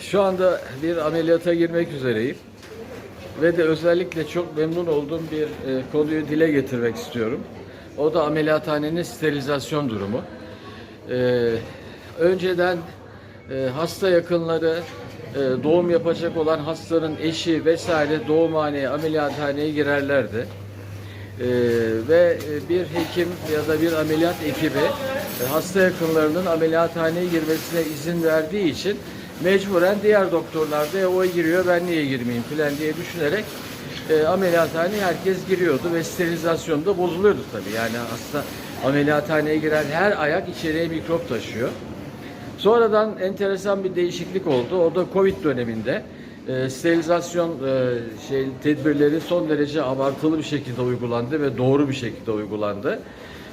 Şu anda bir ameliyata girmek üzereyim. Ve de özellikle çok memnun olduğum bir e, konuyu dile getirmek istiyorum. O da ameliyathanenin sterilizasyon durumu. E, önceden e, hasta yakınları, e, doğum yapacak olan hastanın eşi vesaire doğumhaneye, ameliyathaneye girerlerdi. Ee, ve e, bir hekim ya da bir ameliyat ekibi e, hasta yakınlarının ameliyathaneye girmesine izin verdiği için mecburen diğer doktorlar da "E, o giriyor ben niye girmeyeyim falan diye düşünerek e, ameliyathaneye herkes giriyordu ve sterilizasyon da bozuluyordu tabii. Yani hasta ameliyathaneye giren her ayak içeriye mikrop taşıyor. Sonradan enteresan bir değişiklik oldu. O da Covid döneminde e, sterilizasyon e, şey tedbirleri son derece abartılı bir şekilde uygulandı ve doğru bir şekilde uygulandı.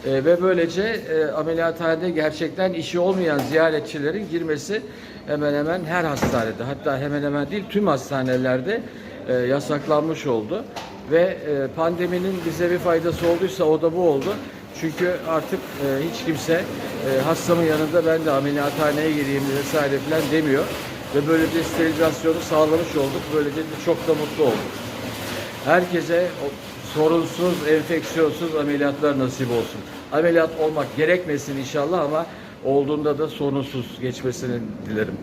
E, ve böylece e, ameliyathanede gerçekten işi olmayan ziyaretçilerin girmesi hemen hemen her hastanede hatta hemen hemen değil tüm hastanelerde e, yasaklanmış oldu. Ve e, pandeminin bize bir faydası olduysa o da bu oldu. Çünkü artık e, hiç kimse e, hastamın yanında ben de ameliyathaneye gireyim vesaire falan demiyor. Ve böylece sterilizasyonu sağlamış olduk. Böylece de çok da mutlu olduk. Herkese sorunsuz, enfeksiyonsuz ameliyatlar nasip olsun. Ameliyat olmak gerekmesin inşallah ama olduğunda da sorunsuz geçmesini dilerim.